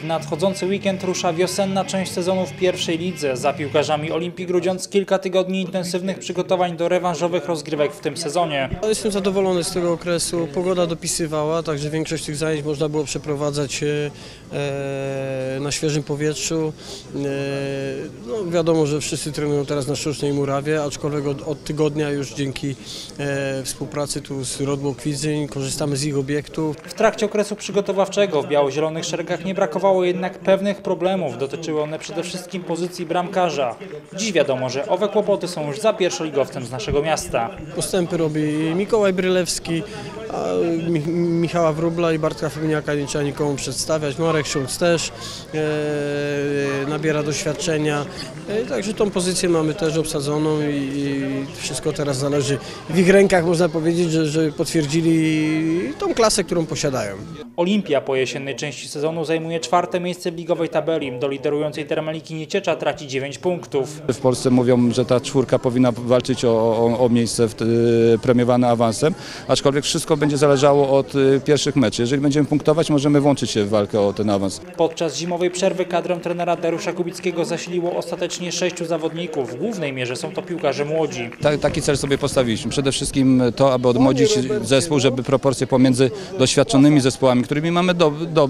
W nadchodzący weekend rusza wiosenna część sezonu w pierwszej lidze. Za piłkarzami Olimpii Grudziądz kilka tygodni intensywnych przygotowań do rewanżowych rozgrywek w tym sezonie. Jestem zadowolony z tego okresu. Pogoda dopisywała, także większość tych zajęć można było przeprowadzać e, e, na świeżym powietrzu. E, no, wiadomo, że wszyscy trenują teraz na sztucznej murawie, aczkolwiek od, od tygodnia już dzięki współpracy tu z Rodbą Kwidzyń korzystamy z ich obiektów. W trakcie okresu przygotowawczego w biało-zielonych szeregach nie brakowało jednak pewnych problemów. Dotyczyły one przede wszystkim pozycji bramkarza. Dziś wiadomo, że owe kłopoty są już za pierwszoligowcem z naszego miasta. Postępy robi Mikołaj Brylewski, a Mi Michała Wróbla i Bartka Feminiaka nie trzeba nikomu przedstawiać. Marek Schulz też e, nabiera doświadczenia. E, także tą pozycję mamy też obsadzoną i, i wszystko teraz zależy w ich rękach, można powiedzieć, że, że potwierdzili tą klasę, którą posiadają. Olimpia po jesiennej części sezonu zajmuje czwarte miejsce w ligowej tabeli. Do liderującej Termaliki Nieciecza traci 9 punktów. W Polsce mówią, że ta czwórka powinna walczyć o, o, o miejsce w, y, premiowane awansem, aczkolwiek wszystko będzie zależało od y, pierwszych meczy. Jeżeli będziemy punktować, możemy włączyć się w walkę o ten awans. Podczas zimowej przerwy kadrę trenera Dariusza Kubickiego zasiliło ostatecznie sześciu zawodników. W głównej mierze są to piłkarze młodzi. Ta, taki cel sobie postawiliśmy. Przede wszystkim to, aby odmłodzić zespół, żeby proporcje pomiędzy doświadczonymi zespołami, którymi mamy, do, do,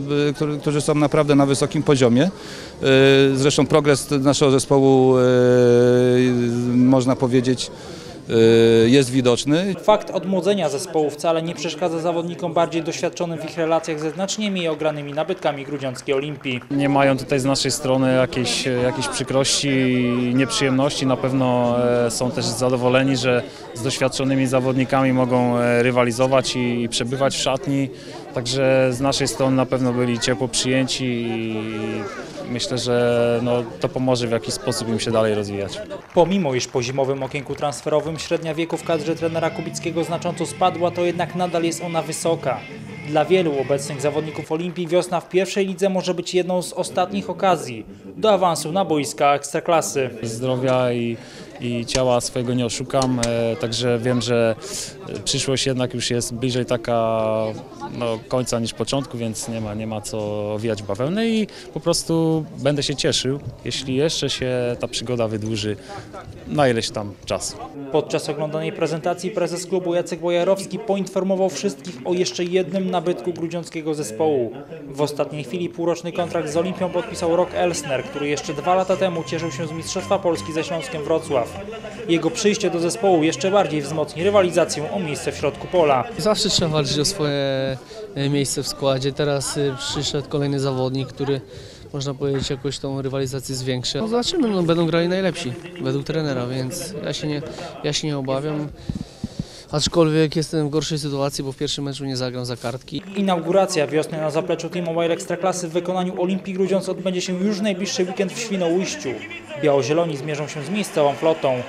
którzy, są naprawdę na wysokim poziomie. Y, Zresztą progres naszego zespołu, y, można powiedzieć, jest widoczny. Fakt odmłodzenia zespołu wcale nie przeszkadza zawodnikom bardziej doświadczonym w ich relacjach ze znacznie mniej ogranymi nabytkami grudziąckiej Olimpii. nie mają tutaj z naszej strony jakiejś, jakiejś przykrości i nieprzyjemności. Na pewno e, są też zadowoleni, że z doświadczonymi zawodnikami mogą e, rywalizować i, i przebywać w szatni. Także z naszej strony na pewno byli ciepło przyjęci i myślę, że no, to pomoże w jakiś sposób im się dalej rozwijać. Pomimo iż po zimowym okienku transferowym średnia wieku w kadrze trenera Kubickiego znacząco spadła, to jednak nadal jest ona wysoka. Dla wielu obecnych zawodników Olimpii wiosna w pierwszej lidze może być jedną z ostatnich okazji do awansu na boiska ekstraklasy. Zdrowia i, i ciała swojego nie oszukam, e, także wiem, że e, przyszłość jednak już jest bliżej taka no, końca niż początku, więc nie ma, nie ma co owijać w bawełnę i po prostu będę się cieszył, jeśli jeszcze się ta przygoda wydłuży na ileś tam czasu. Podczas oglądanej prezentacji prezes klubu Jacek Bojarowski poinformował wszystkich o jeszcze jednym nabytku grudziąckiego zespołu. W ostatniej chwili półroczny kontrakt z Olimpią podpisał Rok Elsner, który jeszcze dwa lata temu cieszył się z Mistrzostwa Polski ze Śląskiem Wrocław. Jego przyjście do zespołu jeszcze bardziej wzmocni rywalizację o miejsce w środku pola. Zawsze trzeba walczyć o swoje e, miejsce w składzie. Teraz e, przyszedł kolejny zawodnik, który można powiedzieć jakoś tą rywalizację zwiększy. No zobaczymy, no, będą grali najlepsi według trenera, więc ja się nie, ja się nie obawiam. Aczkolwiek jestem w gorszej sytuacji, bo w pierwszym meczu nie zagram za kartki. Inauguracja wiosny na zapleczu T-Mobile Ekstraklasy w wykonaniu Olimpii Grudziądz odbędzie się już w najbliższy weekend w Świnoujściu. Biało-Zieloni zmierzą się z miejscową flotą.